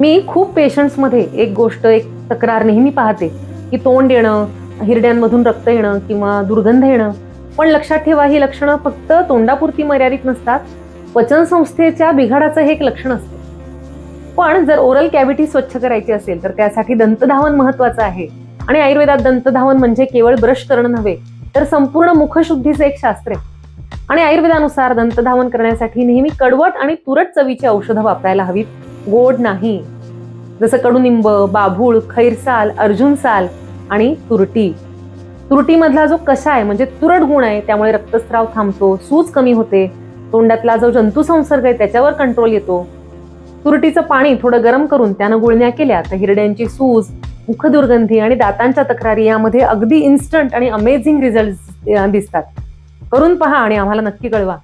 मी खूप पेशंट्समध्ये एक गोष्ट एक तक्रार नेहमी पाहते की तोंड येणं हिरड्यांमधून रक्त येणं किंवा दुर्गंध येणं. पण लक्षात ठेवा ही लक्षणं फक्त तोंडापुरती मर्यादित नसतात. पचनसंस्थेच्या बिघाडाचं हे एक लक्षण असतं. पण जर ओरल कॅव्हिटी स्वच्छ करायची असेल तर त्यासाठी दंतधावन महत्वाचं आहे. आणि आयुर्वेदात दंतधावन म्हणजे केवळ ब्रश करणं नव्हे तर संपूर्ण मुखशुद्धीचं एक शास्त्र आहे. आणि आयुर्वेदानुसार दंतधावन करण्यासाठी नेहमी कडवट आणि तुरट चवीची औषधं वापरायला हवीत. गोड नाही. जसं कडुनिंब बाभूळ खैरसाल अर्जुन साल आणि तुरटी. तुरटीमधला जो कसा आहे म्हणजे तुरट गुण आहे त्यामुळे रक्तस्राव थांबतो सूज कमी होते तोंडातला जो जंतुसंसर्ग आहे त्याच्यावर कंट्रोल येतो. तुरटीचं पाणी थोडं गरम करून त्यानं गुळण्या केल्या तर हिरड्यांची सूज मुखदुर्गंधी आणि दातांच्या तक्रारी यामध्ये अगदी इन्स्टंट आणि अमेझिंग रिझल्ट दिसतात. करून पहा आणि आम्हाला नक्की कळवा.